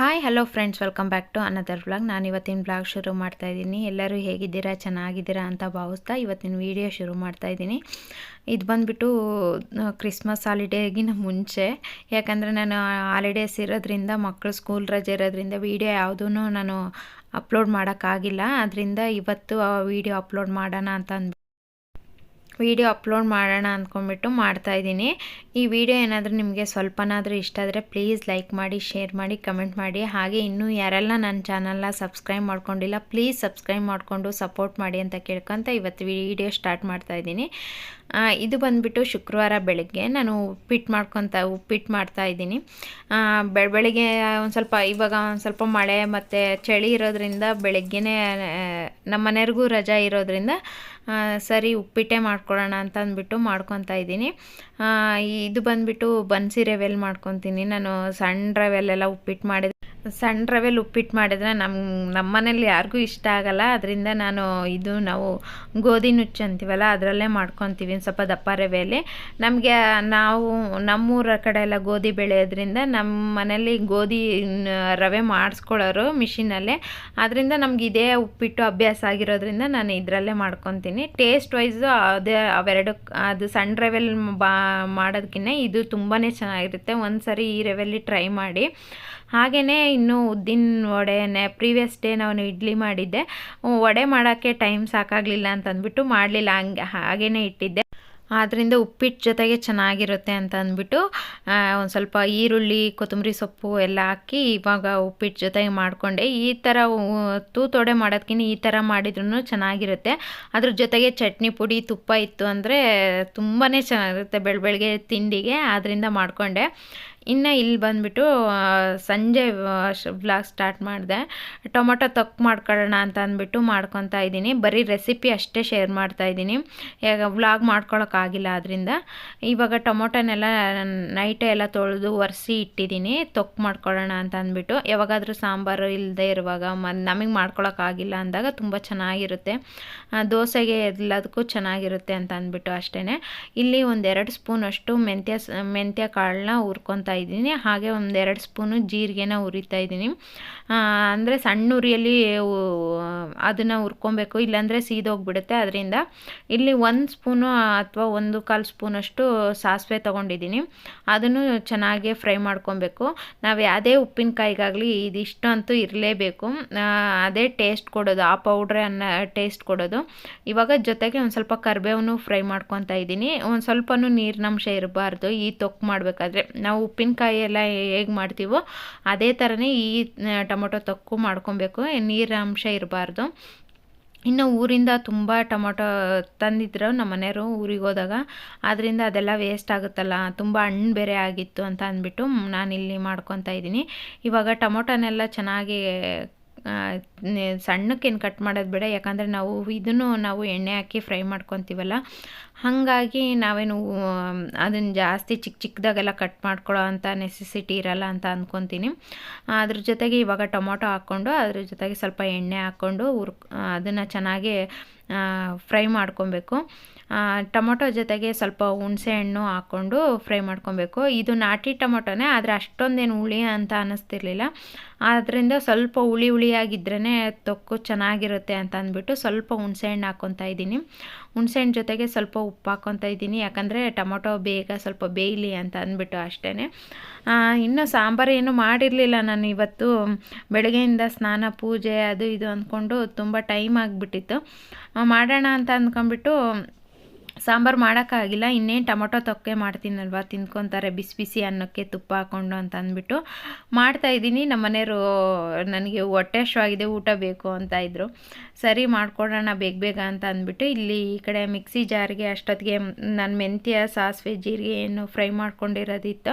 Hi hello friends welcome back to another blog ನಾನು ಇವತ್ತಿನ blog ಶುರು ಮಾಡ್ತಾ ಇದ್ದೀನಿ. ಎಲ್ಲರೂ ಹೇಗಿದ್ದೀರಾ, ಚೆನ್ನಾಗಿದ್ದೀರಾ ಅಂತ ಭಾವಿಸ್ತಾ ಇವತ್ತಿನ ವಿಡಿಯೋ ಶುರು ಮಾಡ್ತಾ ಇದ್ದೀನಿ. ಇದು ಬಂದುಬಿಟ್ಟು ಕ್ರಿಸ್ಮಸ್ ಹಾಲಿಡೇಗಿನ ಮುಂಚೆ. ಯಾಕಂದರೆ ನಾನು ಹಾಲಿಡೇಸ್ ಇರೋದ್ರಿಂದ ಮಕ್ಕಳು ಸ್ಕೂಲ್ ರಜೆ ಇರೋದ್ರಿಂದ ವೀಡಿಯೋ ಯಾವುದೂ ನಾನು ಅಪ್ಲೋಡ್ ಮಾಡೋಕ್ಕಾಗಿಲ್ಲ. ಅದರಿಂದ ಇವತ್ತು ಆ ವಿಡಿಯೋ ಅಪ್ಲೋಡ್ ಮಾಡೋಣ ಅಂತ ಅಂದ್ಬಿಟ್ಟು ವಿಡಿಯೋ ಅಪ್ಲೋಡ್ ಮಾಡೋಣ ಅಂದ್ಕೊಂಡ್ಬಿಟ್ಟು ಮಾಡ್ತಾಯಿದ್ದೀನಿ ಈ ವಿಡಿಯೋ ಏನಾದರೂ ನಿಮಗೆ ಸ್ವಲ್ಪನಾದರೂ ಇಷ್ಟ ಆದರೆ ಪ್ಲೀಸ್ ಲೈಕ್ ಮಾಡಿ, ಶೇರ್ ಮಾಡಿ, ಕಮೆಂಟ್ ಮಾಡಿ. ಹಾಗೆ ಇನ್ನೂ ಯಾರೆಲ್ಲ ನನ್ನ ಚಾನಲ್ನ ಸಬ್ಸ್ಕ್ರೈಬ್ ಮಾಡ್ಕೊಂಡಿಲ್ಲ, ಪ್ಲೀಸ್ ಸಬ್ಸ್ಕ್ರೈಬ್ ಮಾಡಿಕೊಂಡು ಸಪೋರ್ಟ್ ಮಾಡಿ ಅಂತ ಕೇಳ್ಕೊತ ಇವತ್ತು ವಿಡಿಯೋ ಸ್ಟಾರ್ಟ್ ಮಾಡ್ತಾಯಿದ್ದೀನಿ ಇದು ಬಂದುಬಿಟ್ಟು ಶುಕ್ರವಾರ ಬೆಳಗ್ಗೆ ನಾನು ಉಪ್ಪಿಟ್ಟು ಮಾಡ್ಕೊತ, ಉಪ್ಪಿಟ್ಟು ಮಾಡ್ತಾ ಇದ್ದೀನಿ. ಬೆಳ ಬೆಳಗ್ಗೆ ಒಂದು ಸ್ವಲ್ಪ, ಇವಾಗ ಒಂದು ಸ್ವಲ್ಪ ಮಳೆ ಮತ್ತು ಚಳಿ ಇರೋದ್ರಿಂದ ಬೆಳಗ್ಗೆನೇ ನಮ್ಮ ಮನೆಯವ್ರಿಗೂ ರಜಾ ಇರೋದ್ರಿಂದ ಸರಿ, ಉಪ್ಪಿಟ್ಟೆ ಮಾಡ್ಕೊಳ್ಳೋಣ ಅಂತ ಅಂದ್ಬಿಟ್ಟು ಮಾಡ್ಕೊತಾ ಇದ್ದೀನಿ. ಇದು ಬಂದುಬಿಟ್ಟು ಬನ್ಸಿ ರವೆಲ್ ಮಾಡ್ಕೊತೀನಿ. ನಾನು ಸಣ್ಣ ರವೆಲ್ಲೆಲ್ಲ ಉಪ್ಪಿಟ್ಟು ಮಾಡಿದ್ರೆ ಸಣ್ಣ ರವೆಲಿ ಉಪ್ಪಿಟ್ಟು ಮಾಡಿದ್ರೆ ನಮ್ಮ ನಮ್ಮ ಮನೇಲಿ ಯಾರಿಗೂ ಇಷ್ಟ ಆಗಲ್ಲ. ಅದರಿಂದ ನಾನು ಇದು ನಾವು ಗೋಧಿ ನುಚ್ಚು ಅಂತೀವಲ್ಲ, ಅದರಲ್ಲೇ ಮಾಡ್ಕೊತೀವಿ ಸ್ವಲ್ಪ ದಪ್ಪ ರವೆಯಲ್ಲಿ ನಮಗೆ ನಾವು, ನಮ್ಮೂರ ಕಡೆ ಎಲ್ಲ ಗೋಧಿ ಬೆಳೆಯೋದ್ರಿಂದ ನಮ್ಮ ಮನೇಲಿ ಗೋಧಿ ರವೆ ಮಾಡಿಸ್ಕೊಳ್ಳೋರು ಮಿಷಿನಲ್ಲೇ. ಅದರಿಂದ ನಮ್ಗೆ ಇದೇ ಉಪ್ಪಿಟ್ಟು ಅಭ್ಯಾಸ ಆಗಿರೋದ್ರಿಂದ ನಾನು ಇದರಲ್ಲೇ ಮಾಡ್ಕೊತೀನಿ. ಟೇಸ್ಟ್ ವೈಸು ಅದೇ ಅವೆರಡು, ಅದು ಸಣ್ಣ ರವೆಲ್ ಬಾ ಮಾಡೋದಕ್ಕಿಂತ ಇದು ತುಂಬಾ ಚೆನ್ನಾಗಿರುತ್ತೆ. ಒಂದು ಸರಿ ಈ ರವೆಲಿ ಟ್ರೈ ಮಾಡಿ. ಹಾಗೆಯೇ ಇನ್ನು ಉದ್ದಿನ ವಡೆನೇ ಪ್ರೀವಿಯಸ್ ಡೇ ನಾನು ಇಡ್ಲಿ ಮಾಡಿದ್ದೆ. ವಡೆ ಮಾಡೋಕ್ಕೆ ಟೈಮ್ ಸಾಕಾಗಲಿಲ್ಲ ಅಂತಂದ್ಬಿಟ್ಟು ಮಾಡಲಿಲ್ಲ, ಹಂಗೆ ಹಾಗೆಯೇ ಇಟ್ಟಿದ್ದೆ. ಆದ್ದರಿಂದ ಉಪ್ಪಿಟ್ಟು ಜೊತೆಗೆ ಚೆನ್ನಾಗಿರುತ್ತೆ ಅಂತ ಅಂದ್ಬಿಟ್ಟು ಒಂದು ಸ್ವಲ್ಪ ಈರುಳ್ಳಿ, ಕೊತ್ತಂಬರಿ ಸೊಪ್ಪು ಎಲ್ಲ ಹಾಕಿ ಇವಾಗ ಉಪ್ಪಿಟ್ಟು ಜೊತೆಗೆ ಮಾಡಿಕೊಂಡೆ. ಈ ಥರ ತೂತೊಡೆ ಮಾಡೋದಕ್ಕಿಂತ ಈ ಥರ ಮಾಡಿದ್ರೂ ಚೆನ್ನಾಗಿರುತ್ತೆ. ಅದ್ರ ಜೊತೆಗೆ ಚಟ್ನಿ ಪುಡಿ, ತುಪ್ಪ ಇತ್ತು ಅಂದರೆ ತುಂಬಾ ಚೆನ್ನಾಗಿರುತ್ತೆ ಬೆಳ ಬೆಳಗ್ಗೆ ತಿಂಡಿಗೆ ಆದ್ದರಿಂದ ಮಾಡಿಕೊಂಡೆ. ಇನ್ನು ಇಲ್ಲಿ ಬಂದುಬಿಟ್ಟು ಸಂಜೆ ವ್ಲಾಗ್ ಸ್ಟಾರ್ಟ್ ಮಾಡಿದೆ. ಟೊಮೊಟೊ ತೊಕ್ಕು ಮಾಡ್ಕೊಳ್ಳೋಣ ಅಂತ ಅಂದ್ಬಿಟ್ಟು ಮಾಡ್ಕೊತಾ ಇದ್ದೀನಿ. ಬರೀ ರೆಸಿಪಿ ಅಷ್ಟೇ ಶೇರ್ ಮಾಡ್ತಾ ಇದ್ದೀನಿ. ಈಗ ವ್ಲಾಗ್ ಮಾಡ್ಕೊಳಕ್ಕಾಗಿಲ್ಲ ಆದ್ದರಿಂದ ಇವಾಗ ಟೊಮೊಟೊನೆಲ್ಲ ನೈಟೆ ಎಲ್ಲ ತೊಳೆದು ಒರೆಸಿ ಇಟ್ಟಿದ್ದೀನಿ. ತೊಕ್ಕು ಮಾಡ್ಕೊಳ್ಳೋಣ ಅಂತ ಅಂದ್ಬಿಟ್ಟು. ಯಾವಾಗಾದರೂ ಸಾಂಬಾರು ಇಲ್ಲದೆ ಇರುವಾಗ ಮ, ನಮಗೆ ಮಾಡ್ಕೊಳಕ್ಕಾಗಿಲ್ಲ ಅಂದಾಗ ತುಂಬ ಚೆನ್ನಾಗಿರುತ್ತೆ. ದೋಸೆಗೆ ಎಲ್ಲದಕ್ಕೂ ಚೆನ್ನಾಗಿರುತ್ತೆ ಅಂತ ಅಂದ್ಬಿಟ್ಟು ಅಷ್ಟೇ ಇಲ್ಲಿ ಒಂದೆರಡು ಸ್ಪೂನಷ್ಟು ಮೆಂತ್ಯ ಮೆಂತ್ಯ ಕಾಳನ್ನ ಹುರ್ಕೊತಾ ಇದ್ದೀನಿ. ಹಾಗೆ ಒಂದೆರಡು ಸ್ಪೂನು ಜೀರಿಗೆನ ಉರಿತಾ ಇದ್ದೀನಿ. ಅಂದರೆ ಸಣ್ಣ ಉರಿಯಲ್ಲಿ ಅದನ್ನು ಹುರ್ಕೊಬೇಕು. ಇಲ್ಲಾಂದರೆ ಸೀದೋಗ್ಬಿಡುತ್ತೆ. ಅದರಿಂದ ಇಲ್ಲಿ ಒಂದು ಸ್ಪೂನು ಅಥವಾ ಒಂದು ಕಾಲು ಸ್ಪೂನಷ್ಟು ಸಾಸಿವೆ ತೊಗೊಂಡಿದ್ದೀನಿ. ಅದನ್ನು ಚೆನ್ನಾಗಿ ಫ್ರೈ ಮಾಡ್ಕೊಬೇಕು. ನಾವು ಯಾವುದೇ ಉಪ್ಪಿನಕಾಯಿಗಾಗಲಿ ಇದಿಷ್ಟು ಅಂತೂ ಇರಲೇಬೇಕು ಅದೇ ಟೇಸ್ಟ್ ಕೊಡೋದು. ಆ ಪೌಡ್ರ್ ಅನ್ನ ಟೇಸ್ಟ್ ಕೊಡೋದು. ಇವಾಗ ಜೊತೆಗೆ ಒಂದು ಸ್ವಲ್ಪ ಕರಿಬೇವನ್ನು ಫ್ರೈ ಮಾಡ್ಕೊತಾ ಇದ್ದೀನಿ. ಒಂದು ಸ್ವಲ್ಪನೂ ನೀರಿನಂಶ ಇರಬಾರ್ದು. ಈ ತೊಕ್ಕು ಮಾಡಬೇಕಾದ್ರೆ. ನಾವು ಉಪ್ಪಿನಕಾಯಿ ಎಲ್ಲ ಹೇಗೆ ಮಾಡ್ತೀವೋ ಅದೇ ಥರನೇ ಈ ಟೊಮೊಟೊ ತಕ್ಕು ಮಾಡ್ಕೊಬೇಕು. ಅಂಶ ಇರಬಾರ್ದು. ಇನ್ನು ಊರಿಂದ ತುಂಬ ಟೊಮೊಟೊ ತಂದಿದ್ರು ನಮ್ಮ ಮನೆಯವರು ಊರಿಗೆ ಹೋದಾಗ. ಆದ್ದರಿಂದ ಅದೆಲ್ಲ ವೇಸ್ಟ್ ಆಗುತ್ತಲ್ಲ, ತುಂಬ ಹಣ್ಣು ಬೇರೆ ಆಗಿತ್ತು ಅಂತ ಅಂದ್ಬಿಟ್ಟು ನಾನಿಲ್ಲಿ ಮಾಡ್ಕೊತಾ ಇದ್ದೀನಿ. ಇವಾಗ ಟೊಮೊಟೊನೆಲ್ಲ ಚೆನ್ನಾಗಿ ಸಣ್ಣಕ್ಕೇನು ಕಟ್ ಮಾಡೋದು ಬೇಡ. ಯಾಕಂದರೆ ನಾವು ಇದನ್ನು ನಾವು ಎಣ್ಣೆ ಹಾಕಿ ಫ್ರೈ ಮಾಡ್ಕೊತೀವಲ್ಲ. ಹಾಗಾಗಿ ನಾವೇನು ಅದನ್ನು ಜಾಸ್ತಿ ಚಿಕ್ಕ ಚಿಕ್ಕದಾಗೆಲ್ಲ ಕಟ್ ಮಾಡ್ಕೊಳ್ಳೋ ಅಂಥ ನೆಸೆಸಿಟಿ ಇರಲ್ಲ ಅಂತ ಅಂದ್ಕೊತೀನಿ ಅದ್ರ ಜೊತೆಗೆ ಇವಾಗ ಟೊಮೊಟೊ ಹಾಕ್ಕೊಂಡು, ಅದ್ರ ಜೊತೆಗೆ ಸ್ವಲ್ಪ ಎಣ್ಣೆ ಹಾಕ್ಕೊಂಡು ಹುರ್ ಅದನ್ನು ಚೆನ್ನಾಗಿ ಫ್ರೈ ಮಾಡ್ಕೊಬೇಕು. ಟೊಮೊಟೊ ಜೊತೆಗೆ ಸ್ವಲ್ಪ ಹುಣಸೆ ಹಣ್ಣು ಹಾಕ್ಕೊಂಡು ಫ್ರೈ ಮಾಡ್ಕೊಬೇಕು. ಇದು ನಾಟಿ ಟೊಮೊಟೊನೇ, ಆದರೆ ಅಷ್ಟೊಂದೇನು ಹುಳಿ ಅಂತ ಅನ್ನಿಸ್ತಿರ್ಲಿಲ್ಲ ಆದ್ದರಿಂದ ಸ್ವಲ್ಪ ಹುಳಿ ಹುಳಿಯಾಗಿದ್ರೇ ತೊಕ್ಕು ಚೆನ್ನಾಗಿರುತ್ತೆ ಅಂತ ಅಂದ್ಬಿಟ್ಟು ಸ್ವಲ್ಪ ಹುಣಸೆ ಹಣ್ಣು ಹಾಕ್ಕೊತಾ ಇದ್ದೀನಿ. ಹುಣಸೆ ಹಣ್ಣು ಜೊತೆಗೆ ಸ್ವಲ್ಪ ಉಪ್ಪು ಹಾಕ್ಕೊತಾ ಇದ್ದೀನಿ. ಯಾಕಂದರೆ ಟೊಮೊಟೊ ಬೇಗ ಸ್ವಲ್ಪ ಬೇಯಲಿ ಅಂತ ಅಂದ್ಬಿಟ್ಟು ಅಷ್ಟೇ ಇನ್ನೂ ಸಾಂಬಾರು ಏನು ಮಾಡಿರಲಿಲ್ಲ ನಾನು ಇವತ್ತು. ಬೆಳಗ್ಗೆಯಿಂದ ಸ್ನಾನ, ಪೂಜೆ, ಅದು ಇದು ಅಂದ್ಕೊಂಡು ತುಂಬ ಟೈಮ್ ಆಗಿಬಿಟ್ಟಿತ್ತು. ಮಾಡೋಣ ಅಂತ ಅಂದ್ಕೊಂಬಿಟ್ಟು ಸಾಂಬಾರು ಮಾಡೋಕ್ಕಾಗಿಲ್ಲ, ಇನ್ನೇನು ಟೊಮೊಟೊ ತೊಕ್ಕೆ ಮಾಡ್ತೀನಲ್ವ, ತಿನ್ಕೊತಾರೆ, ಬಿಸಿ ಬಿಸಿ ಅನ್ನಕ್ಕೆ ತುಪ್ಪ ಹಾಕ್ಕೊಂಡು ಅಂತ ಅಂದ್ಬಿಟ್ಟು ಮಾಡ್ತಾಯಿದ್ದೀನಿ ನಮ್ಮ ಮನೆಯವರು ನನಗೆ ಹೊಟ್ಟೆ ಆಗಿದೆ ಊಟ ಬೇಕು ಅಂತ ಇದ್ದರು ಸರಿ ಮಾಡ್ಕೊಡೋಣ ಬೇಗ ಬೇಗ ಅಂತ ಅಂದ್ಬಿಟ್ಟು ಇಲ್ಲಿ ಈ ಕಡೆ ಮಿಕ್ಸಿ ಜಾರಿಗೆ ಅಷ್ಟೊತ್ತಿಗೆ ನಾನು ಮೆಂತ್ಯ, ಸಾಸಿವೆ, ಜೀರಿಗೆ ಏನು ಫ್ರೈ ಮಾಡ್ಕೊಂಡಿರೋದಿತ್ತು,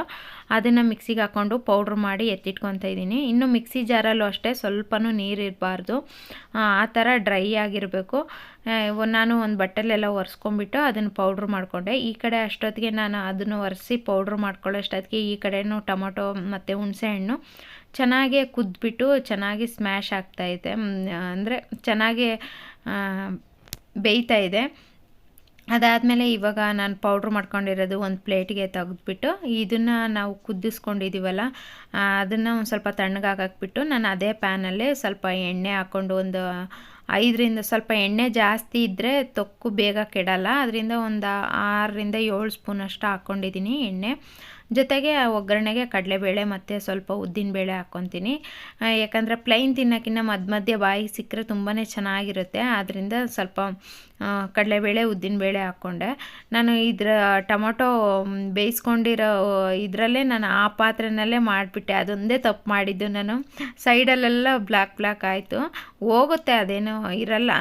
ಅದನ್ನು ಮಿಕ್ಸಿಗೆ ಹಾಕ್ಕೊಂಡು ಪೌಡ್ರ್ ಮಾಡಿ ಎತ್ತಿಟ್ಕೊತಾ ಇದ್ದೀನಿ. ಇನ್ನು ಮಿಕ್ಸಿ ಜಾರಲ್ಲೂ ಅಷ್ಟೇ, ಸ್ವಲ್ಪನೂ ನೀರು ಇರಬಾರ್ದು. ಆ ಥರ ಡ್ರೈ ಆಗಿರಬೇಕು. ನಾನು ಒಂದು ಬಟ್ಟಲೆಲ್ಲ ಒರೆಸ್ಕೊಂಡ್ಬಿಟ್ಟು ಅದನ್ನು ಪೌಡ್ರ್ ಮಾಡಿಕೊಂಡೆ. ಈ ಕಡೆ ಅಷ್ಟೊತ್ತಿಗೆ ನಾನು ಅದನ್ನು ಒರೆಸಿ ಪೌಡ್ರ್ ಮಾಡ್ಕೊಳ್ಳೋ ಅಷ್ಟೊತ್ತಿಗೆ ಈ ಕಡೆಯೂ ಟೊಮೊಟೊ ಮತ್ತು ಹುಣಸೆಹಣ್ಣು ಹಣ್ಣು ಚೆನ್ನಾಗೇ ಕುದ್ಬಿಟ್ಟು ಚೆನ್ನಾಗಿ ಸ್ಮ್ಯಾಶ್ ಆಗ್ತಾಯಿದೆ ಅಂದರೆ ಚೆನ್ನಾಗಿ ಬೇಯ್ತಾ ಇದೆ. ಅದಾದಮೇಲೆ ಇವಾಗ ನಾನು ಪೌಡ್ರ್ ಮಾಡ್ಕೊಂಡಿರೋದು ಒಂದು ಪ್ಲೇಟಿಗೆ ತೆಗೆದುಬಿಟ್ಟು ಇದನ್ನು ನಾವು ಕುದಿಸ್ಕೊಂಡಿದ್ದೀವಲ್ಲ ಅದನ್ನು ಒಂದು ಸ್ವಲ್ಪ ತಣ್ಣಗಾಕಿಬಿಟ್ಟು ನಾನು ಅದೇ ಪ್ಯಾನಲ್ಲೇ ಸ್ವಲ್ಪ ಎಣ್ಣೆ ಹಾಕ್ಕೊಂಡು ಒಂದು ಐದರಿಂದ ಸ್ವಲ್ಪ ಎಣ್ಣೆ ಜಾಸ್ತಿ ಇದ್ದರೆ ತೊಕ್ಕು ಬೇಗ ಕೆಡಲ್ಲ. ಅದರಿಂದ ಒಂದು ಆರರಿಂದ ಏಳು ಸ್ಪೂನಷ್ಟು ಹಾಕ್ಕೊಂಡಿದ್ದೀನಿ ಎಣ್ಣೆ. ಜೊತೆಗೆ ಒಗ್ಗರಣೆಗೆ ಕಡಲೆಬೇಳೆ ಮತ್ತು ಸ್ವಲ್ಪ ಉದ್ದಿನಬೇಳೆ ಹಾಕ್ಕೊತೀನಿ. ಯಾಕಂದರೆ ಪ್ಲೈನ್ ತಿನ್ನೋಕ್ಕಿಂತ ಮಧ್ಯ ಮಧ್ಯೆ ಬಾಯಿಗೆ ಸಿಕ್ಕರೆ ತುಂಬಾ ಚೆನ್ನಾಗಿರುತ್ತೆ. ಆದ್ದರಿಂದ ಸ್ವಲ್ಪ ಕಡಲೆಬೇಳೆ ಉದ್ದಿನಬೇಳೆ ಹಾಕ್ಕೊಂಡೆ. ನಾನು ಇದರ ಟೊಮೊಟೊ ಬೇಯಿಸ್ಕೊಂಡಿರೋ ಇದರಲ್ಲೇ ನಾನು ಆ ಪಾತ್ರೆನಲ್ಲೇ ಮಾಡಿಬಿಟ್ಟೆ. ಅದೊಂದೇ ತಪ್ಪು ಮಾಡಿದ್ದು ನಾನು. ಸೈಡಲ್ಲೆಲ್ಲ ಬ್ಲ್ಯಾಕ್ ಬ್ಲ್ಯಾಕ್ ಆಯಿತು. ಹೋಗುತ್ತೆ ಅದೇನೋ ಇರಲ್ಲ.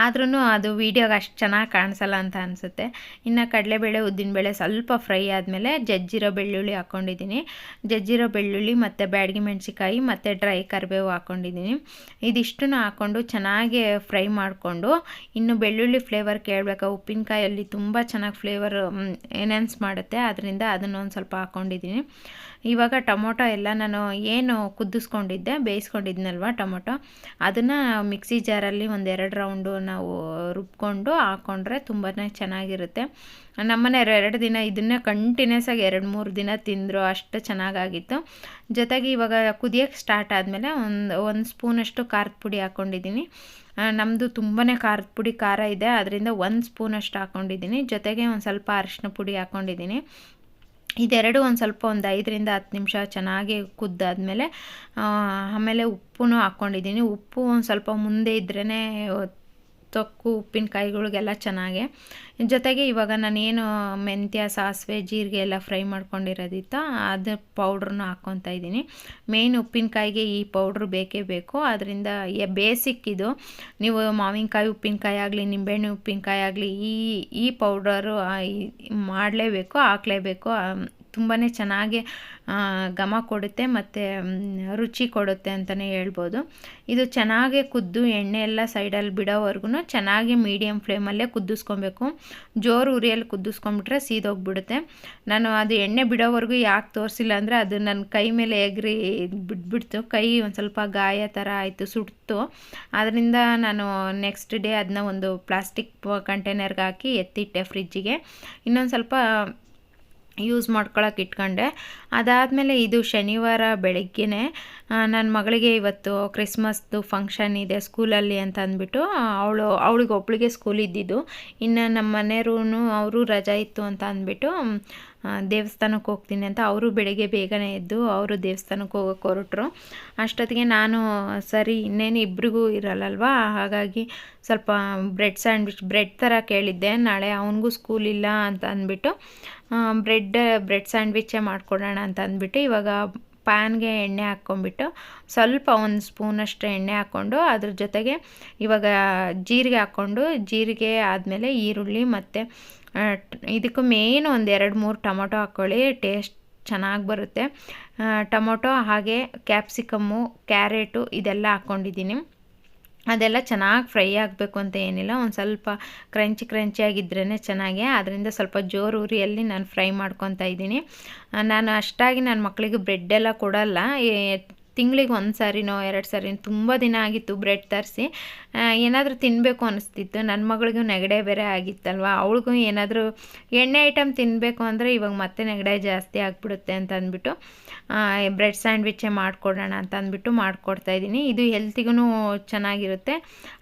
ಆದ್ರೂ ಅದು ವೀಡಿಯೋಗೆ ಅಷ್ಟು ಚೆನ್ನಾಗಿ ಕಾಣಿಸಲ್ಲ ಅಂತ ಅನಿಸುತ್ತೆ. ಇನ್ನು ಕಡಲೆಬೇಳೆ, ಉದ್ದಿನಬೇಳೆ ಸ್ವಲ್ಪ ಫ್ರೈ ಆದಮೇಲೆ ಜಜ್ಜಿರೋ ಬೆಳ್ಳುಳ್ಳಿ ಹಾಕ್ಕೊಂಡಿದ್ದೀನಿ ಜಜ್ಜಿರೋ ಬೆಳ್ಳುಳ್ಳಿ ಮತ್ತು ಬ್ಯಾಡಗಿ ಮೆಣಸಿಕಾಯಿ ಮತ್ತು ಡ್ರೈ ಕರಿಬೇವು ಹಾಕ್ಕೊಂಡಿದ್ದೀನಿ ಇದಿಷ್ಟನ್ನು ಹಾಕ್ಕೊಂಡು ಚೆನ್ನಾಗಿ ಫ್ರೈ ಮಾಡಿಕೊಂಡು ಇನ್ನು ಬೆಳ್ಳುಳ್ಳಿ ಫ್ಲೇವರ್ ಕೇಳಬೇಕಾ? ಉಪ್ಪಿನಕಾಯಲ್ಲಿ ತುಂಬ ಚೆನ್ನಾಗಿ ಫ್ಲೇವರ್ ಎನ್ಹ್ಯಾನ್ಸ್ ಮಾಡುತ್ತೆ. ಅದರಿಂದ ಅದನ್ನು ಒಂದು ಸ್ವಲ್ಪ ಹಾಕ್ಕೊಂಡಿದ್ದೀನಿ ಇವಾಗ ಟೊಮೊಟೊ ಎಲ್ಲ ನಾನು ಏನು ಕುದಿಸ್ಕೊಂಡಿದ್ದೆ, ಬೇಯಿಸ್ಕೊಂಡಿದ್ನಲ್ವ ಟೊಮೊಟೊ? ಅದನ್ನು ಮಿಕ್ಸಿ ಜಾರಲ್ಲಿ ಒಂದೆರಡು ರೌಂಡು ನಾವು ರುಬ್ಕೊಂಡು ಹಾಕ್ಕೊಂಡ್ರೆ ತುಂಬಾ ಚೆನ್ನಾಗಿರುತ್ತೆ. ನಮ್ಮನೆ ಎರಡು ದಿನ ಇದನ್ನೇ ಕಂಟಿನ್ಯೂಸ್ ಆಗಿ ಎರಡು ಮೂರು ದಿನ ತಿಂದರು ಅಷ್ಟು ಚೆನ್ನಾಗಾಗಿತ್ತು. ಜೊತೆಗೆ ಇವಾಗ ಕುದಿಯೋಕ್ಕೆ ಸ್ಟಾರ್ಟ್ ಆದಮೇಲೆ ಒಂದು ಒಂದು ಸ್ಪೂನಷ್ಟು ಖಾರದ ಪುಡಿ ಹಾಕ್ಕೊಂಡಿದ್ದೀನಿ ನಮ್ಮದು ತುಂಬಾ ಖಾರದ ಪುಡಿ ಖಾರ ಇದೆ ಅದರಿಂದ ಒಂದು ಸ್ಪೂನಷ್ಟು ಹಾಕ್ಕೊಂಡಿದ್ದೀನಿ ಜೊತೆಗೆ ಒಂದು ಸ್ವಲ್ಪ ಅರಿಶಿನ ಪುಡಿ ಹಾಕ್ಕೊಂಡಿದ್ದೀನಿ ಇದೆರಡು ಒಂದು ಸ್ವಲ್ಪ ಒಂದು ಐದರಿಂದ ಹತ್ತು ನಿಮಿಷ ಚೆನ್ನಾಗಿ ಕುದ್ದಾದಮೇಲೆ ಆಮೇಲೆ ಉಪ್ಪು ಹಾಕ್ಕೊಂಡಿದ್ದೀನಿ ಉಪ್ಪು ಒಂದು ಸ್ವಲ್ಪ ಮುಂದೆ ಇದ್ರೇ ತೊಕ್ಕು ಉಪ್ಪಿನಕಾಯಿಗಳಿಗೆಲ್ಲ ಚೆನ್ನಾಗೆ. ಜೊತೆಗೆ ಇವಾಗ ನಾನೇನು ಮೆಂತ್ಯ, ಸಾಸಿವೆ, ಜೀರಿಗೆ ಎಲ್ಲ ಫ್ರೈ ಮಾಡ್ಕೊಂಡಿರೋದಿತ್ತು, ಅದು ಪೌಡ್ರನ್ನ ಹಾಕ್ಕೊತಾ ಇದ್ದೀನಿ. ಮೇಯ್ನ್ ಉಪ್ಪಿನಕಾಯಿಗೆ ಈ ಪೌಡ್ರ್ ಬೇಕೇ ಬೇಕು. ಅದರಿಂದ ಬೇಸಿಕ್ ಇದು. ನೀವು ಮಾವಿನಕಾಯಿ ಉಪ್ಪಿನಕಾಯಿ ಆಗಲಿ, ನಿಂಬೆಹಣ್ಣು ಉಪ್ಪಿನಕಾಯಿ ಆಗಲಿ, ಈ ಈ ಪೌಡರು ಮಾಡಲೇಬೇಕು, ಹಾಕ್ಲೇಬೇಕು. ತುಂಬಾ ಚೆನ್ನಾಗಿ ಘಮ ಕೊಡುತ್ತೆ ಮತ್ತು ರುಚಿ ಕೊಡುತ್ತೆ ಅಂತಲೇ ಹೇಳ್ಬೋದು. ಇದು ಚೆನ್ನಾಗಿ ಕುದ್ದು ಎಣ್ಣೆ ಎಲ್ಲ ಸೈಡಲ್ಲಿ ಬಿಡೋವರೆಗೂ ಚೆನ್ನಾಗಿ ಮೀಡಿಯಮ್ ಫ್ಲೇಮಲ್ಲೇ ಕುದ್ದಿಸ್ಕೊಬೇಕು. ಜೋರು ಉರಿಯಲ್ಲಿ ಕುದ್ದಿಸ್ಕೊಂಬಿಟ್ರೆ ಸೀದೋಗಿಬಿಡುತ್ತೆ. ನಾನು ಅದು ಎಣ್ಣೆ ಬಿಡೋವರೆಗೂ ಯಾಕೆ ತೋರಿಸಿಲ್ಲ ಅಂದರೆ ಅದು ನನ್ನ ಕೈ ಮೇಲೆ ಎಗ್ರಿ ಬಿಟ್ಬಿಡ್ತು. ಕೈ ಒಂದು ಸ್ವಲ್ಪ ಗಾಯ ಥರ ಆಯಿತು, ಸುಡ್ತು. ಅದರಿಂದ ನಾನು ನೆಕ್ಸ್ಟ್ ಡೇ ಅದನ್ನ ಒಂದು ಪ್ಲಾಸ್ಟಿಕ್ ಕಂಟೈನರ್ಗೆ ಹಾಕಿ ಎತ್ತಿಟ್ಟೆ ಫ್ರಿಜ್ಜಿಗೆ ಇನ್ನೊಂದು ಸ್ವಲ್ಪ ಯೂಸ್ ಮಾಡ್ಕೊಳಕ್ಕೆ ಇಟ್ಕೊಂಡೆ. ಅದಾದಮೇಲೆ ಇದು ಶನಿವಾರ ಬೆಳಗ್ಗೆನೆ ನನ್ನ ಮಗಳಿಗೆ ಇವತ್ತು ಕ್ರಿಸ್ಮಸ್ದು ಫಂಕ್ಷನ್ ಇದೆ ಸ್ಕೂಲಲ್ಲಿ ಅಂತ ಅಂದ್ಬಿಟ್ಟು ಅವಳು ಅವಳಿಗೆ ಒಬ್ಳಿಗೆ ಸ್ಕೂಲ್ ಇದ್ದಿದ್ದು. ಇನ್ನು ನಮ್ಮ ಮನೆಯವ್ರೂ ಅವರು ರಜಾ ಇತ್ತು ಅಂತ ಅಂದ್ಬಿಟ್ಟು ದೇವಸ್ಥಾನಕ್ಕೆ ಹೋಗ್ತೀನಿ ಅಂತ ಅವರು ಬೆಳಗ್ಗೆ ಬೇಗನೆ ಎದ್ದು ಅವರು ದೇವಸ್ಥಾನಕ್ಕೆ ಹೋಗೋಕೆ ಹೊರಟ್ರು. ಅಷ್ಟೊತ್ತಿಗೆ ನಾನು, ಸರಿ, ಇನ್ನೇನು ಇಬ್ರಿಗೂ ಇರಲ್ಲಲ್ವಾ? ಹಾಗಾಗಿ ಸ್ವಲ್ಪ ಬ್ರೆಡ್ ಸ್ಯಾಂಡ್ವಿಚ್, ಬ್ರೆಡ್ ಥರ ಕೇಳಿದ್ದೆ. ನಾಳೆ ಅವನಿಗೂ ಸ್ಕೂಲ್ ಇಲ್ಲ ಅಂತ ಅಂದ್ಬಿಟ್ಟು ಬ್ರೆಡ್ ಬ್ರೆಡ್ ಸ್ಯಾಂಡ್ವಿಚ್ಚೇ ಮಾಡಿಕೊಡೋಣ ಅಂತ ಅಂದ್ಬಿಟ್ಟು ಇವಾಗ ಪ್ಯಾನ್ಗೆ ಎಣ್ಣೆ ಹಾಕ್ಕೊಂಬಿಟ್ಟು ಸ್ವಲ್ಪ ಒಂದು ಸ್ಪೂನಷ್ಟು ಎಣ್ಣೆ ಹಾಕ್ಕೊಂಡು ಅದ್ರ ಜೊತೆಗೆ ಇವಾಗ ಜೀರಿಗೆ ಹಾಕ್ಕೊಂಡು ಜೀರಿಗೆ ಆದಮೇಲೆ ಈರುಳ್ಳಿ ಮತ್ತು ಇದಕ್ಕೂ ಮೇನ್ ಒಂದು ಎರಡು ಮೂರು ಟೊಮೊಟೊ ಹಾಕ್ಕೊಳ್ಳಿ ಟೇಸ್ಟ್ ಚೆನ್ನಾಗಿ ಬರುತ್ತೆ. ಟೊಮೊಟೊ ಹಾಗೆ ಕ್ಯಾಪ್ಸಿಕಮ್ಮು ಕ್ಯಾರೆಟು ಇದೆಲ್ಲ ಹಾಕ್ಕೊಂಡಿದ್ದೀನಿ ಅದೆಲ್ಲ ಚೆನ್ನಾಗಿ ಫ್ರೈ ಆಗಬೇಕು ಅಂತ ಏನಿಲ್ಲ. ಒಂದು ಸ್ವಲ್ಪ ಕ್ರಂಚಿ ಕ್ರಂಚಿಯಾಗಿದ್ರೇ ಚೆನ್ನಾಗೆ. ಅದರಿಂದ ಸ್ವಲ್ಪ ಜೋರು ಉರಿಯಲ್ಲಿ ನಾನು ಫ್ರೈ ಮಾಡ್ಕೊತಾ ಇದ್ದೀನಿ. ನಾನು ಅಷ್ಟಾಗಿ ನನ್ನ ಮಕ್ಕಳಿಗೆ ಬ್ರೆಡ್ಡೆಲ್ಲ ಕೊಡಲ್ಲ. ತಿಂಗಳಿಗೆ ಒಂದು ಸಾರಿನೋ, ಎರಡು ಸಾರಿನೋ, ತುಂಬ ದಿನ ಆಗಿತ್ತು ಬ್ರೆಡ್ ತರಿಸಿ. ಏನಾದರೂ ತಿನ್ನಬೇಕು ಅನಿಸ್ತಿತ್ತು. ನನ್ನ ಮಗಳಿಗೂ ನೆಗಡೆ ಬೇರೆ ಆಗಿತ್ತಲ್ವ? ಅವಳಿಗೂ ಏನಾದರೂ ಎಣ್ಣೆ ಐಟಮ್ ತಿನ್ನಬೇಕು ಅಂದರೆ ಇವಾಗ ಮತ್ತೆ ನೆಗಡೆ ಜಾಸ್ತಿ ಆಗಿಬಿಡುತ್ತೆ ಅಂತ ಅಂದ್ಬಿಟ್ಟು ಬ್ರೆಡ್ ಸ್ಯಾಂಡ್ವಿಚ್ಚೇ ಮಾಡಿಕೊಡೋಣ ಅಂತ ಅಂದ್ಬಿಟ್ಟು ಮಾಡಿಕೊಡ್ತಾಯಿದ್ದೀನಿ ಇದು ಹೆಲ್ತಿಗೂ ಚೆನ್ನಾಗಿರುತ್ತೆ.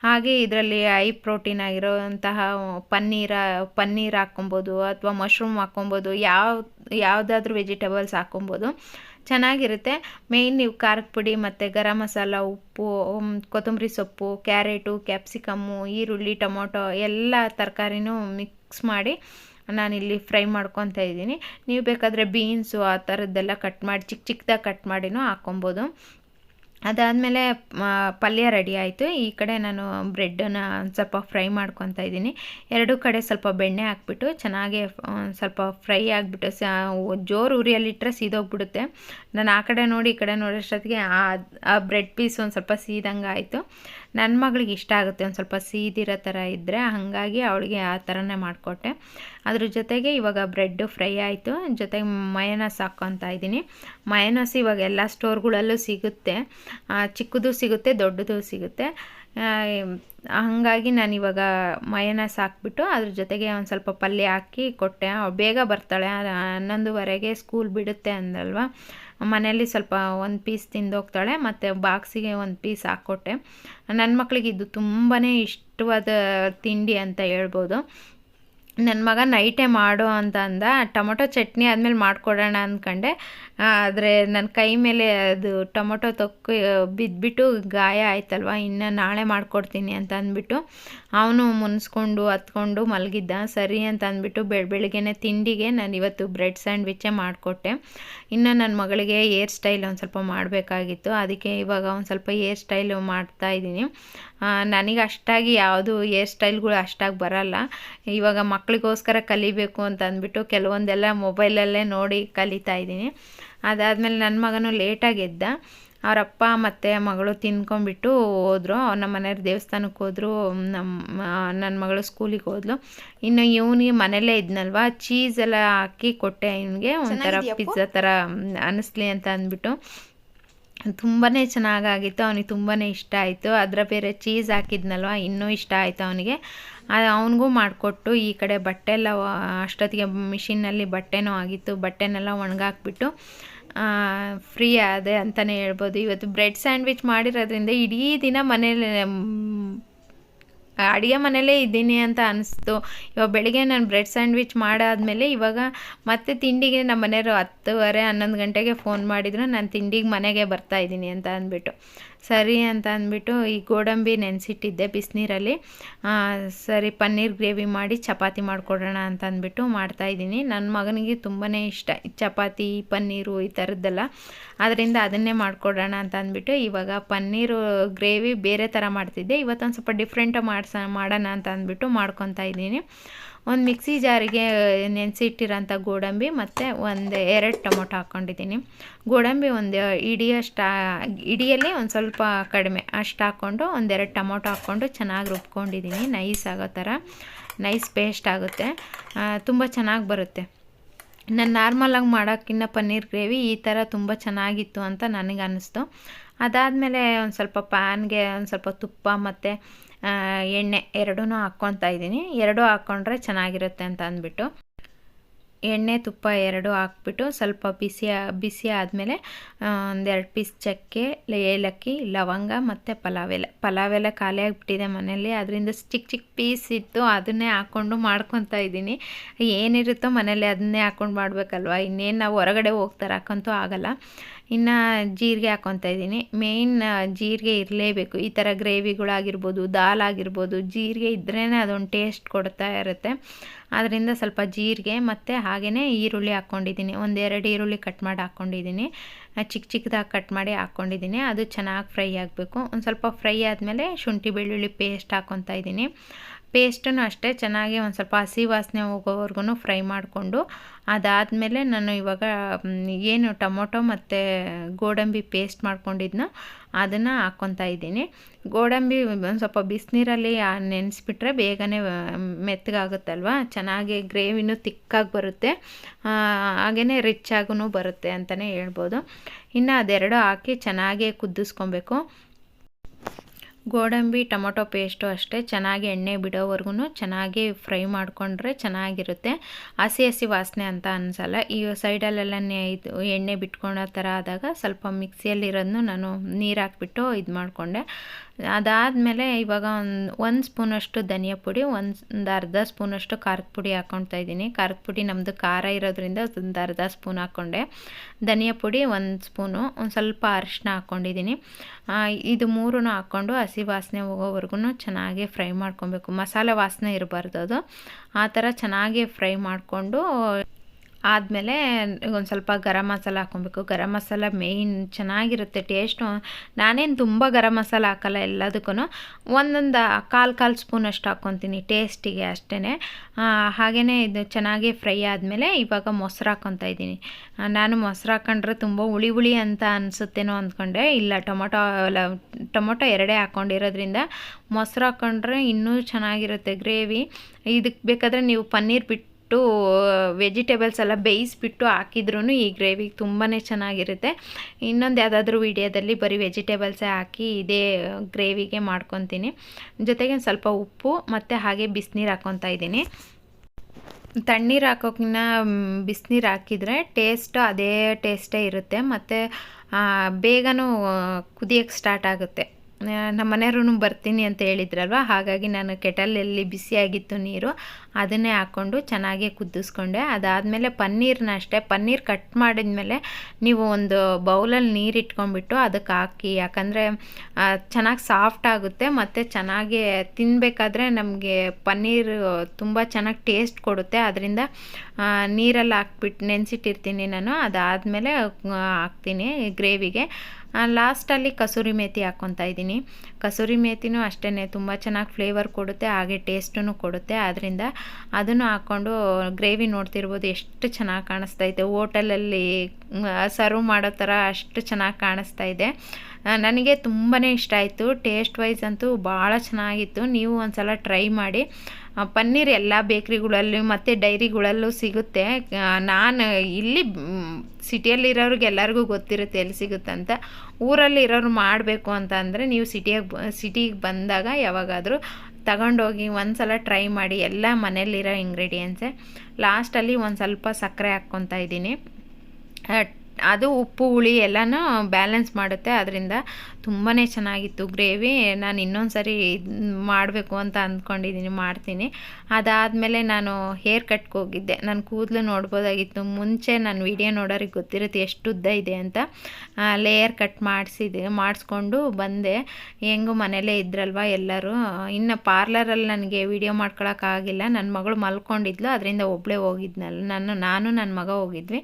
ಹಾಗೆ ಇದರಲ್ಲಿ ಐ ಪ್ರೋಟೀನ್ ಆಗಿರೋಂತಹ ಪನ್ನೀರ, ಪನ್ನೀರ್ ಹಾಕ್ಕೊಬೋದು ಅಥವಾ ಮಶ್ರೂಮ್ ಹಾಕ್ಕೊಬೋದು, ಯಾವ, ಯಾವುದಾದ್ರೂ ವೆಜಿಟೇಬಲ್ಸ್ ಹಾಕ್ಕೊಬೋದು. ಚೆನ್ನಾಗಿರುತ್ತೆ. ಮೇಯ್ನ್ ನೀವು ಖಾರದ ಪುಡಿ ಮತ್ತು ಗರಂ ಮಸಾಲ, ಉಪ್ಪು ಕೊತ್ತಂಬರಿ ಸೊಪ್ಪು, ಕ್ಯಾರೆಟು, ಕ್ಯಾಪ್ಸಿಕಮ್ಮು, ಈರುಳ್ಳಿ, ಟೊಮೊಟೊ ಎಲ್ಲ ತರಕಾರಿನೂ ಮಿಕ್ಸ್ ಮಾಡಿ ನಾನಿಲ್ಲಿ ಫ್ರೈ ಮಾಡ್ಕೊತಾ ಇದ್ದೀನಿ. ನೀವು ಬೇಕಾದರೆ ಬೀನ್ಸು ಆ ಥರದ್ದೆಲ್ಲ ಕಟ್ ಮಾಡಿ ಚಿಕ್ಕ ಚಿಕ್ಕದಾಗಿ ಕಟ್ ಮಾಡಿನೂ ಹಾಕ್ಕೊಬೋದು ಅದಾದಮೇಲೆ ಪಲ್ಯ ರೆಡಿ ಆಯಿತು. ಈ ಕಡೆ ನಾನು ಬ್ರೆಡ್ಡನ್ನು ಸ್ವಲ್ಪ ಫ್ರೈ ಮಾಡ್ಕೊತಾ ಇದ್ದೀನಿ. ಎರಡೂ ಕಡೆ ಸ್ವಲ್ಪ ಬೆಣ್ಣೆ ಹಾಕ್ಬಿಟ್ಟು, ಚೆನ್ನಾಗಿ ಸ್ವಲ್ಪ ಫ್ರೈ ಆಗಿಬಿಟ್ಟು, ಸ, ಜೋರು ಉರಿಯಲ್ಲಿಟ್ಟರೆ ಸೀದೋಗ್ಬಿಡುತ್ತೆ. ನಾನು ಆ ಕಡೆ ನೋಡಿ, ಈ ಕಡೆ ನೋಡೋಷ್ಟೊತ್ತಿಗೆ ಆ ಬ್ರೆಡ್ ಪೀಸ್ ಒಂದು ಸ್ವಲ್ಪ ಸೀದಂಗೆ ಆಯಿತು ನನ್ನ ಮಗಳಿಗೆ ಇಷ್ಟ ಆಗುತ್ತೆ, ಒಂದು ಸ್ವಲ್ಪ ಸೀದಿರೋ ಥರ ಇದ್ದರೆ ಹಾಗಾಗಿ ಅವಳಿಗೆ ಆ ಥರನೇ ಮಾಡಿಕೊಟ್ಟೆ. ಅದ್ರ ಜೊತೆಗೆ ಇವಾಗ ಬ್ರೆಡ್ಡು ಫ್ರೈ ಆಯಿತು. ಜೊತೆಗೆ ಮಯನಸ್ ಹಾಕ್ಕೊತಾ ಇದ್ದೀನಿ. ಮಯನಸ್ ಇವಾಗ ಎಲ್ಲ ಸ್ಟೋರ್ಗಳಲ್ಲೂ ಸಿಗುತ್ತೆ. ಚಿಕ್ಕದು ಸಿಗುತ್ತೆ, ದೊಡ್ಡದು ಸಿಗುತ್ತೆ. ಹಾಗಾಗಿ ನಾನು ಇವಾಗ ಮಯನಸ್ ಹಾಕ್ಬಿಟ್ಟು ಅದ್ರ ಜೊತೆಗೆ ಒಂದು ಸ್ವಲ್ಪ ಪಲ್ಯ ಹಾಕಿ ಕೊಟ್ಟೆ. ಬೇಗ ಬರ್ತಾಳೆ. ಹನ್ನೊಂದುವರೆಗೆ ಸ್ಕೂಲ್ ಬಿಡುತ್ತೆ ಅಂದಲ್ವ ಮನೆಯಲ್ಲಿ ಸ್ವಲ್ಪ ಒಂದು ಪೀಸ್ ತಿಂದೋಗ್ತಾಳೆ, ಮತ್ತು ಬಾಕ್ಸಿಗೆ ಒಂದು ಪೀಸ್ ಹಾಕ್ಕೊಟ್ಟೆ. ನನ್ನ ಮಕ್ಕಳಿಗೆ ಇದು ತುಂಬಾ ಇಷ್ಟವಾದ ತಿಂಡಿ ಅಂತ ಹೇಳ್ಬೋದು. ನನ್ನ ಮಗ ನೈಟೇ ಮಾಡು ಅಂತ ಅಂದ, ಟೊಮೊಟೊ ಚಟ್ನಿ ಆದಮೇಲೆ ಮಾಡಿಕೊಡೋಣ ಅಂದ್ಕೊಂಡೆ ಆದರೆ ನನ್ನ ಕೈ ಮೇಲೆ ಅದು ಟೊಮೊಟೊ ತೊಕ್ಕು ಬಿದ್ದುಬಿಟ್ಟು ಗಾಯ ಆಯ್ತಲ್ವ, ಇನ್ನು ನಾಳೆ ಮಾಡಿಕೊಡ್ತೀನಿ ಅಂತ ಅಂದ್ಬಿಟ್ಟು ಅವನು ಮುನ್ಸ್ಕೊಂಡು, ಹತ್ಕೊಂಡು ಮಲಗಿದ್ದ. ಸರಿ ಅಂತ ಅಂದ್ಬಿಟ್ಟು ಬೆಳ, ಬೆಳಿಗ್ಗೆನೆ ತಿಂಡಿಗೆ ನಾನು ಇವತ್ತು ಬ್ರೆಡ್ ಸ್ಯಾಂಡ್ವಿಚ್ಚೇ ಮಾಡಿಕೊಟ್ಟೆ. ಇನ್ನು ನನ್ನ ಮಗಳಿಗೆ ಏರ್ ಸ್ಟೈಲ್ ಒಂದು ಸ್ವಲ್ಪ ಮಾಡಬೇಕಾಗಿತ್ತು. ಅದಕ್ಕೆ ಇವಾಗ ಒಂದು ಸ್ವಲ್ಪ ಏರ್ ಸ್ಟೈಲು ಮಾಡ್ತಾಯಿದ್ದೀನಿ ನನಗೆ ಅಷ್ಟಾಗಿ ಯಾವುದು ಏರ್ ಸ್ಟೈಲ್ಗಳು ಅಷ್ಟಾಗಿ ಬರಲ್ಲ. ಇವಾಗ ಮಕ್ಕಳಿಗೋಸ್ಕರ ಕಲಿಬೇಕು ಅಂತ ಅಂದ್ಬಿಟ್ಟು ಕೆಲವೊಂದೆಲ್ಲ ಮೊಬೈಲಲ್ಲೇ ನೋಡಿ ಕಲಿತಾ ಇದ್ದೀನಿ. ಅದಾದಮೇಲೆ ನನ್ನ ಮಗನೂ ಲೇಟಾಗಿ ಎದ್ದ ಅವರಪ್ಪ ಮತ್ತು ಮಗಳು ತಿನ್ಕೊಂಬಿಟ್ಟು ಹೋದರು. ನಮ್ಮ ಮನೆಯವ್ರ ದೇವಸ್ಥಾನಕ್ಕೆ ಹೋದರು. ನಮ್ಮ ನನ್ನ ಮಗಳು ಸ್ಕೂಲಿಗೆ ಹೋದ್ಲು. ಇನ್ನು ಇವನಿಗೆ ಮನೆಯಲ್ಲೇ ಇದ್ನಲ್ವ? ಚೀಸ್ ಎಲ್ಲ ಹಾಕಿ ಕೊಟ್ಟೆ ಇವನಿಗೆ. ಒಂಥರ ಪಿಜ್ಜಾ ಥರ ಅನ್ನಿಸ್ಲಿ ಅಂತ ಅಂದ್ಬಿಟ್ಟು. ತುಂಬಾ ಚೆನ್ನಾಗಾಗಿತ್ತು. ಅವನಿಗೆ ತುಂಬಾ ಇಷ್ಟ ಆಯಿತು. ಅದರ ಬೇರೆ ಚೀಸ್ ಹಾಕಿದ್ನಲ್ವ? ಇನ್ನೂ ಇಷ್ಟ ಆಯಿತು ಅವನಿಗೆ. ಅವನಿಗೂ ಮಾಡಿಕೊಟ್ಟು ಈ ಕಡೆ ಬಟ್ಟೆ ಎಲ್ಲ ಅಷ್ಟೊತ್ತಿಗೆ ಮಿಷಿನ್ನಲ್ಲಿ ಬಟ್ಟೆನೂ ಆಗಿತ್ತು. ಬಟ್ಟೆನೆಲ್ಲ ಒಣಗಾಕ್ಬಿಟ್ಟು ಫ್ರೀ ಆದೆ ಅಂತಲೇ ಹೇಳ್ಬೋದು. ಇವತ್ತು ಬ್ರೆಡ್ ಸ್ಯಾಂಡ್ವಿಚ್ ಮಾಡಿರೋದ್ರಿಂದ ಇಡೀ ದಿನ ಮನೇಲಿ ಅಡುಗೆ ಮನೇಲೇ ಇದ್ದೀನಿ ಅಂತ ಅನಿಸ್ತು. ಇವಾಗ ಬೆಳಿಗ್ಗೆ ನಾನು ಬ್ರೆಡ್ ಸ್ಯಾಂಡ್ವಿಚ್ ಮಾಡಾದಮೇಲೆ ಇವಾಗ ಮತ್ತೆ ತಿಂಡಿಗೆ ನಮ್ಮ ಮನೆಯವರು ಹತ್ತುವರೆ, ಹನ್ನೊಂದು ಗಂಟೆಗೆ ಫೋನ್ ಮಾಡಿದ್ರು. ನಾನು ತಿಂಡಿಗೆ ಮನೆಗೆ ಬರ್ತಾ ಇದ್ದೀನಿ ಅಂತ ಅಂದ್ಬಿಟ್ಟು. ಸರಿ ಅಂತ ಅಂದ್ಬಿಟ್ಟು ಈ ಗೋಡಂಬಿ ನೆನೆಸಿಟ್ಟಿದ್ದೆ ಬಿಸಿನೀರಲ್ಲಿ. ಸರಿ, ಪನ್ನೀರ್ ಗ್ರೇವಿ ಮಾಡಿ ಚಪಾತಿ ಮಾಡಿಕೊಡೋಣ ಅಂತ ಅಂದ್ಬಿಟ್ಟು ಮಾಡ್ತಾಯಿದ್ದೀನಿ ನನ್ನ ಮಗನಿಗೆ ತುಂಬಾ ಇಷ್ಟ ಚಪಾತಿ, ಪನ್ನೀರು ಈ ಥರದ್ದೆಲ್ಲ. ಅದರಿಂದ ಅದನ್ನೇ ಮಾಡಿಕೊಡೋಣ ಅಂತ ಅಂದ್ಬಿಟ್ಟು ಇವಾಗ ಪನ್ನೀರು ಗ್ರೇವಿ ಬೇರೆ ಥರ ಮಾಡ್ತಿದ್ದೆ. ಇವತ್ತೊಂದು ಸ್ವಲ್ಪ ಡಿಫ್ರೆಂಟಾಗಿ ಮಾಡ್ಸ, ಮಾಡೋಣ ಅಂತ ಅಂದ್ಬಿಟ್ಟು ಮಾಡ್ಕೊತಾ ಇದ್ದೀನಿ. ಒಂದು ಮಿಕ್ಸಿ ಜಾರಿಗೆ ನೆನೆಸಿಟ್ಟಿರೋಂಥ ಗೋಡಂಬಿ ಮತ್ತು ಒಂದು ಎರಡು ಟೊಮೊಟೊ ಹಾಕ್ಕೊಂಡಿದ್ದೀನಿ ಗೋಡಂಬಿ ಒಂದು ಇಡಿಯಷ್ಟು ಇಡಿಯಲ್ಲಿ ಒಂದು ಸ್ವಲ್ಪ ಕಡಿಮೆ ಅಷ್ಟು ಹಾಕ್ಕೊಂಡು ಒಂದೆರಡು ಟೊಮೊಟೊ ಹಾಕ್ಕೊಂಡು ಚೆನ್ನಾಗಿ ರುಬ್ಕೊಂಡಿದ್ದೀನಿ. ನೈಸ್ ಆಗೋ ಥರ, ನೈಸ್ ಪೇಸ್ಟ್ ಆಗುತ್ತೆ. ತುಂಬ ಚೆನ್ನಾಗಿ ಬರುತ್ತೆ. ನಾನು ನಾರ್ಮಲಾಗಿ ಮಾಡೋಕ್ಕಿಂತ ಪನ್ನೀರ್ ಗ್ರೇವಿ ಈ ಥರ ತುಂಬ ಚೆನ್ನಾಗಿತ್ತು ಅಂತ ನನಗೆ ಅನ್ನಿಸ್ತು ಅದಾದಮೇಲೆ ಒಂದು ಸ್ವಲ್ಪ ಪ್ಯಾನ್ಗೆ ಒಂದು ಸ್ವಲ್ಪ ತುಪ್ಪ ಮತ್ತು ಎಣ್ಣೆ ಎರಡೂ ಹಾಕ್ಕೊತಾ ಇದ್ದೀನಿ. ಎರಡೂ ಹಾಕ್ಕೊಂಡ್ರೆ ಚೆನ್ನಾಗಿರುತ್ತೆ ಅಂತ ಅಂದ್ಬಿಟ್ಟು. ಎಣ್ಣೆ ತುಪ್ಪ ಎರಡು ಹಾಕ್ಬಿಟ್ಟು ಸ್ವಲ್ಪ ಬಿಸಿ ಬಿಸಿ ಆದಮೇಲೆ ಒಂದೆರಡು ಪೀಸ್ ಚಕ್ಕೆ ಏಲಕ್ಕಿ, ಲವಂಗ ಮತ್ತು ಪಲಾವ್ ಎಲೆ ಪಲಾವ್ ಎಲೆ ಖಾಲಿ ಆಗಿಬಿಟ್ಟಿದೆ ಮನೇಲಿ ಅದರಿಂದ ಚಿಕ್ಕ ಚಿಕ್ಕ ಪೀಸ್ ಇತ್ತು. ಅದನ್ನೇ ಹಾಕ್ಕೊಂಡು ಮಾಡ್ಕೊತಾ ಇದ್ದೀನಿ. ಏನಿರುತ್ತೋ ಮನೇಲಿ ಅದನ್ನೇ ಹಾಕ್ಕೊಂಡು ಮಾಡಬೇಕಲ್ವ? ಇನ್ನೇನು ನಾವು ಹೊರಗಡೆ ಹೋಗ್ತಾರೆ, ಹಾಕಂತೂ ಆಗಲ್ಲ. ಇನ್ನು ಜೀರಿಗೆ ಹಾಕ್ಕೊತಾ ಇದ್ದೀನಿ. ಮೇಯ್ನ್ ಜೀರಿಗೆ ಇರಲೇಬೇಕು. ಈ ಥರ ಗ್ರೇವಿಗಳಾಗಿರ್ಬೋದು ದಾಲ್ ಆಗಿರ್ಬೋದು, ಜೀರಿಗೆ ಇದ್ರೇ ಅದೊಂದು ಟೇಸ್ಟ್ ಕೊಡ್ತಾ ಇರುತ್ತೆ. ಅದರಿಂದ ಸ್ವಲ್ಪ ಜೀರಿಗೆ ಮತ್ತು ಹಾಗೆಯೇ ಈರುಳ್ಳಿ ಹಾಕ್ಕೊಂಡಿದ್ದೀನಿ. ಒಂದೆರಡು ಈರುಳ್ಳಿ ಕಟ್ ಮಾಡಿ ಹಾಕ್ಕೊಂಡಿದ್ದೀನಿ. ಚಿಕ್ಕ ಚಿಕ್ಕದಾಗಿ ಕಟ್ ಮಾಡಿ ಹಾಕ್ಕೊಂಡಿದ್ದೀನಿ. ಅದು ಚೆನ್ನಾಗಿ ಫ್ರೈ ಆಗಬೇಕು. ಒಂದು ಸ್ವಲ್ಪ ಫ್ರೈ ಆದಮೇಲೆ ಶುಂಠಿ ಬೆಳ್ಳುಳ್ಳಿ ಪೇಸ್ಟ್ ಹಾಕ್ಕೊತಾ ಇದ್ದೀನಿ. ಪೇಸ್ಟನ್ನು ಅಷ್ಟೇ ಚೆನ್ನಾಗಿ ಒಂದು ಸ್ವಲ್ಪ ಹಸಿ ವಾಸನೆ ಹೋಗೋವರೆಗೂ ಫ್ರೈ ಮಾಡಿಕೊಂಡು ಅದಾದಮೇಲೆ ನಾನು ಇವಾಗ ಏನು ಟೊಮೊಟೊ ಮತ್ತು ಗೋಡಂಬಿ ಪೇಸ್ಟ್ ಮಾಡ್ಕೊಂಡಿದ್ನ, ಅದನ್ನು ಹಾಕ್ಕೊತಾ ಇದ್ದೀನಿ. ಗೋಡಂಬಿ ಒಂದು ಸ್ವಲ್ಪ ಬಿಸಿನೀರಲ್ಲಿ ನೆನೆಸ್ಬಿಟ್ರೆ ಬೇಗನೆ ಮೆತ್ತಗಾಗುತ್ತಲ್ವ? ಚೆನ್ನಾಗಿ ಗ್ರೇವಿನೂ ತಿಕ್ಕಾಗಿ ಬರುತ್ತೆ. ಹಾಗೆಯೇ ರಿಚ್ ಆಗೂ ಬರುತ್ತೆ ಅಂತಲೇ ಹೇಳ್ಬೋದು. ಇನ್ನು ಅದೆರಡು ಹಾಕಿ ಚೆನ್ನಾಗಿ ಕುದಿಸ್ಕೊಬೇಕು. ಗೋಡಂಬಿ, ಟೊಮೊಟೊ ಪೇಸ್ಟು ಅಷ್ಟೇ. ಚೆನ್ನಾಗಿ ಎಣ್ಣೆ ಬಿಡೋವರೆಗೂ ಚೆನ್ನಾಗಿ ಫ್ರೈ ಮಾಡಿಕೊಂಡ್ರೆ ಚೆನ್ನಾಗಿರುತ್ತೆ. ಹಸಿ ಹಸಿ ವಾಸನೆ ಅಂತ ಅನಿಸಲ್ಲ. ಈ ಸೈಡಲ್ಲೆಲ್ಲ ಇದು ಎಣ್ಣೆ ಬಿಟ್ಕೊಳೋ ಥರ ಆದಾಗ ಸ್ವಲ್ಪ ಮಿಕ್ಸಿಯಲ್ಲಿರೋದನ್ನು ನಾನು ನೀರು ಹಾಕ್ಬಿಟ್ಟು ಇದು ಮಾಡಿಕೊಂಡೆ. ಅದಾದಮೇಲೆ ಇವಾಗ ಒಂದು ಒಂದು ಸ್ಪೂನಷ್ಟು ಧನಿಯಾ ಪುಡಿ, ಒಂದು ಅರ್ಧ ಸ್ಪೂನಷ್ಟು ಖಾರದ ಪುಡಿ ಹಾಕ್ಕೊಳ್ತಾ ಇದ್ದೀನಿ. ಖಾರದ ಪುಡಿ ನಮ್ಮದು ಖಾರ ಇರೋದ್ರಿಂದ ಒಂದು ಅರ್ಧ ಸ್ಪೂನ್ ಹಾಕ್ಕೊಂಡೆ ಧನಿಯಾ ಪುಡಿ ಒಂದು ಸ್ಪೂನು, ಒಂದು ಸ್ವಲ್ಪ ಅರಿಶಿನ ಹಾಕ್ಕೊಂಡಿದ್ದೀನಿ ಇದು ಮೂರೂ ಹಾಕ್ಕೊಂಡು ಹಸಿ ವಾಸನೆ ಹೋಗೋವರೆಗೂ ಚೆನ್ನಾಗಿ ಫ್ರೈ ಮಾಡ್ಕೊಬೇಕು. ಮಸಾಲೆ ವಾಸನೆ ಇರಬಾರ್ದು ಅದು. ಆ ಥರ ಚೆನ್ನಾಗಿ ಫ್ರೈ ಮಾಡಿಕೊಂಡು ಆದಮೇಲೆ ಒಂದು ಸ್ವಲ್ಪ ಗರಂ ಮಸಾಲ ಹಾಕ್ಕೊಬೇಕು. ಗರಂ ಮಸಾಲ ಮೇಯ್ನ್ ಚೆನ್ನಾಗಿರುತ್ತೆ ಟೇಸ್ಟು ನಾನೇನು ತುಂಬ ಗರಂ ಮಸಾಲ ಹಾಕಲ್ಲ ಎಲ್ಲದಕ್ಕೂ ಒಂದೊಂದು ಕಾಲು ಕಾಲು ಸ್ಪೂನಷ್ಟು ಹಾಕ್ಕೊತೀನಿ ಟೇಸ್ಟಿಗೆ ಅಷ್ಟೇ ಹಾಗೆಯೇ ಇದು ಚೆನ್ನಾಗಿ ಫ್ರೈ ಆದಮೇಲೆ ಇವಾಗ ಮೊಸರು ಹಾಕ್ಕೊತಾ ಇದ್ದೀನಿ. ನಾನು ಮೊಸರು ಹಾಕ್ಕೊಂಡ್ರೆ ತುಂಬ ಹುಳಿ ಹುಳಿ ಅಂತ ಅನಿಸುತ್ತೇನೋ ಅಂದ್ಕೊಂಡೆ. ಇಲ್ಲ, ಟೊಮೊಟೊ ಎಲ್ಲ ಟೊಮೊಟೊ ಎರಡೇ ಹಾಕ್ಕೊಂಡಿರೋದ್ರಿಂದ ಮೊಸರು ಹಾಕ್ಕೊಂಡ್ರೆ ಇನ್ನೂ ಚೆನ್ನಾಗಿರುತ್ತೆ ಗ್ರೇವಿ. ಇದಕ್ಕೆ ಬೇಕಾದರೆ ನೀವು ಪನ್ನೀರ್ ಬಿಟ್ಟು ಬಿಟ್ಟು ವೆಜಿಟೇಬಲ್ಸ್ ಎಲ್ಲ ಬೇಯಿಸ್ಬಿಟ್ಟು ಹಾಕಿದ್ರೂ ಈ ಗ್ರೇವಿಗೆ ತುಂಬಾ ಚೆನ್ನಾಗಿರುತ್ತೆ. ಇನ್ನೊಂದು ಯಾವುದಾದ್ರೂ ವಿಡಿಯೋದಲ್ಲಿ ಬರೀ ವೆಜಿಟೇಬಲ್ಸೇ ಹಾಕಿ ಇದೇ ಗ್ರೇವಿಗೆ ಮಾಡ್ಕೊತೀನಿ. ಜೊತೆಗೆ ಸ್ವಲ್ಪ ಉಪ್ಪು ಮತ್ತು ಹಾಗೆ ಬಿಸಿನೀರು ಹಾಕ್ಕೊತಾ ಇದ್ದೀನಿ. ತಣ್ಣೀರು ಹಾಕೋಕ್ಕಿನ್ನ ಬಿಸಿನೀರು ಹಾಕಿದರೆ ಟೇಸ್ಟ್ ಅದೇ ಟೇಸ್ಟೇ ಇರುತ್ತೆ. ಮತ್ತು ಬೇಗನೂ ಕುದಿಯೋಕ್ಕೆ ಸ್ಟಾರ್ಟ್ ಆಗುತ್ತೆ. ನಮ್ಮ ಮನೆಯವ್ರೂ ಬರ್ತೀನಿ ಅಂತ ಹೇಳಿದ್ರಲ್ವ? ಹಾಗಾಗಿ ನಾನು ಕೆಟಲಲ್ಲಿ ಬಿಸಿಯಾಗಿತ್ತು ನೀರು. ಅದನ್ನೇ ಹಾಕ್ಕೊಂಡು ಚೆನ್ನಾಗಿ ಕುದಿಸ್ಕೊಂಡೆ. ಅದಾದಮೇಲೆ ಪನ್ನೀರ್ನ ಅಷ್ಟೇ, ಪನ್ನೀರ್ ಕಟ್ ಮಾಡಿದ್ಮೇಲೆ ನೀವು ಒಂದು ಬೌಲಲ್ಲಿ ನೀರು ಇಟ್ಕೊಂಡ್ಬಿಟ್ಟು ಅದಕ್ಕೆ ಹಾಕಿ. ಯಾಕಂದರೆ ಚೆನ್ನಾಗಿ ಸಾಫ್ಟ್ ಆಗುತ್ತೆ, ಮತ್ತು ಚೆನ್ನಾಗಿ ತಿನ್ನಬೇಕಾದ್ರೆ ನಮಗೆ ಪನ್ನೀರ್ ತುಂಬ ಚೆನ್ನಾಗಿ ಟೇಸ್ಟ್ ಕೊಡುತ್ತೆ. ಅದರಿಂದ ನೀರಲ್ಲಿ ಹಾಕ್ಬಿಟ್ಟು ನೆನೆಸಿಟ್ಟಿರ್ತೀನಿ ನಾನು. ಅದಾದಮೇಲೆ ಹಾಕ್ತೀನಿ ಗ್ರೇವಿಗೆ. ಲಾಸ್ಟಲ್ಲಿ ಕಸೂರಿ ಮೇಥಿ ಹಾಕ್ಕೊತಾ ಇದ್ದೀನಿ. ಕಸೂರಿ ಮೇಥಿನೂ ಅಷ್ಟೇ ತುಂಬ ಚೆನ್ನಾಗಿ ಫ್ಲೇವರ್ ಕೊಡುತ್ತೆ, ಹಾಗೆ ಟೇಸ್ಟೂ ಕೊಡುತ್ತೆ. ಆದ್ದರಿಂದ ಅದನ್ನು ಹಾಕ್ಕೊಂಡು ಗ್ರೇವಿ ನೋಡ್ತಿರ್ಬೋದು, ಎಷ್ಟು ಚೆನ್ನಾಗಿ ಕಾಣಿಸ್ತಾ ಇದೆ. ಹೋಟೆಲಲ್ಲಿ ಸರ್ವ್ ಮಾಡೋ ಥರ ಅಷ್ಟು ಚೆನ್ನಾಗಿ ಕಾಣಿಸ್ತಾ ಇದೆ. ನನಗೆ ತುಂಬಾ ಇಷ್ಟ ಆಯಿತು. ಟೇಸ್ಟ್ ವೈಸ್ ಅಂತೂ ಭಾಳ ಚೆನ್ನಾಗಿತ್ತು. ನೀವು ಒಂದು ಟ್ರೈ ಮಾಡಿ. ಪನ್ನೀರ್ ಎಲ್ಲ ಬೇಕ್ರಿಗಳಲ್ಲಿ ಮತ್ತು ಡೈರಿಗಳಲ್ಲೂ ಸಿಗುತ್ತೆ. ನಾನು ಇಲ್ಲಿ ಸಿಟಿಯಲ್ಲಿರೋರಿಗೆ ಎಲ್ಲರಿಗೂ ಗೊತ್ತಿರುತ್ತೆ ಎಲ್ಲಿ ಸಿಗುತ್ತೆ ಅಂತ. ಊರಲ್ಲಿ ಇರೋರು ಮಾಡಬೇಕು ಅಂತ ಅಂದರೆ ನೀವು ಸಿಟಿಯಾಗ ಸಿಟಿಗೆ ಬಂದಾಗ ಯಾವಾಗಾದರೂ ತಗೊಂಡೋಗಿ ಒಂದು ಸಲ ಟ್ರೈ ಮಾಡಿ ಎಲ್ಲ ಮನೇಲಿರೋ ಇಂಗ್ರೀಡಿಯೆಂಟ್ಸೇ ಲಾಸ್ಟಲ್ಲಿ ಒಂದು ಸ್ವಲ್ಪ ಸಕ್ಕರೆ ಹಾಕ್ಕೊತಾ ಇದ್ದೀನಿ. ಅದು ಉಪ್ಪು, ಹುಳಿ ಎಲ್ಲನೂ ಬ್ಯಾಲೆನ್ಸ್ ಮಾಡುತ್ತೆ. ಅದರಿಂದ ತುಂಬಾ ಚೆನ್ನಾಗಿತ್ತು ಗ್ರೇವಿ. ನಾನು ಇನ್ನೊಂದು ಸರಿ ಮಾಡಬೇಕು ಅಂತ ಅಂದ್ಕೊಂಡಿದ್ದೀನಿ ಮಾಡ್ತೀನಿ. ಅದಾದಮೇಲೆ ನಾನು ಹೇರ್ ಕಟ್ಗೆ ಹೋಗಿದ್ದೆ. ನಾನು ಕೂದಲು ನೋಡ್ಬೋದಾಗಿತ್ತು. ಮುಂಚೆ ನಾನು ವಿಡಿಯೋ ನೋಡೋರಿಗೆ ಗೊತ್ತಿರುತ್ತೆ ಎಷ್ಟು ಉದ್ದ ಇದೆ ಅಂತ. ಲೇಯರ್ ಕಟ್ ಮಾಡಿಸಿದೆ, ಮಾಡಿಸ್ಕೊಂಡು ಬಂದೆ. ಹೆಂಗು ಮನೇಲೇ ಇದ್ರಲ್ವ ಎಲ್ಲರೂ. ಇನ್ನು ಪಾರ್ಲರಲ್ಲಿ ನನಗೆ ವಿಡಿಯೋ ಮಾಡ್ಕೊಳಕ್ಕಾಗಿಲ್ಲ ನನ್ನ ಮಗಳು ಮಲ್ಕೊಂಡಿದ್ಲು, ಅದರಿಂದ ಒಬ್ಬಳೇ ಹೋಗಿದ್ನಲ್ಲ ನಾನು ನಾನು ನನ್ನ ಮಗ ಹೋಗಿದ್ವಿ.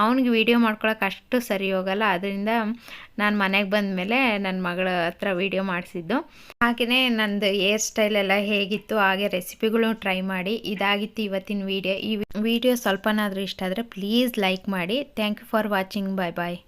ಅವನಿಗೆ ವಿಡಿಯೋ ಮಾಡ್ಕೊಳಕ್ಕೆ ಅಷ್ಟು ಸರಿ ಹೋಗಲ್ಲ. ಅದರಿಂದ ನಾನು ಮನೆಗೆ ಬಂದ ಮೇಲೆ ನನ್ನ ಮಗಳ ಹತ್ರ ವೀಡಿಯೋ ಮಾಡಿಸಿದ್ದು. ಹಾಗೆಯೇ ನಂದು ಹೇರ್ ಸ್ಟೈಲ್ ಎಲ್ಲ ಹೇಗಿತ್ತು ಹಾಗೆ ರೆಸಿಪಿಗಳು ಟ್ರೈ ಮಾಡಿ ಇದಾಗಿತ್ತು ಇವತ್ತಿನ ವಿಡಿಯೋ ಈ ವಿಡಿಯೋ ಸ್ವಲ್ಪನಾದರೂ ಇಷ್ಟ ಆದರೆ ಪ್ಲೀಸ್ ಲೈಕ್ ಮಾಡಿ. Thank you for watching bye bye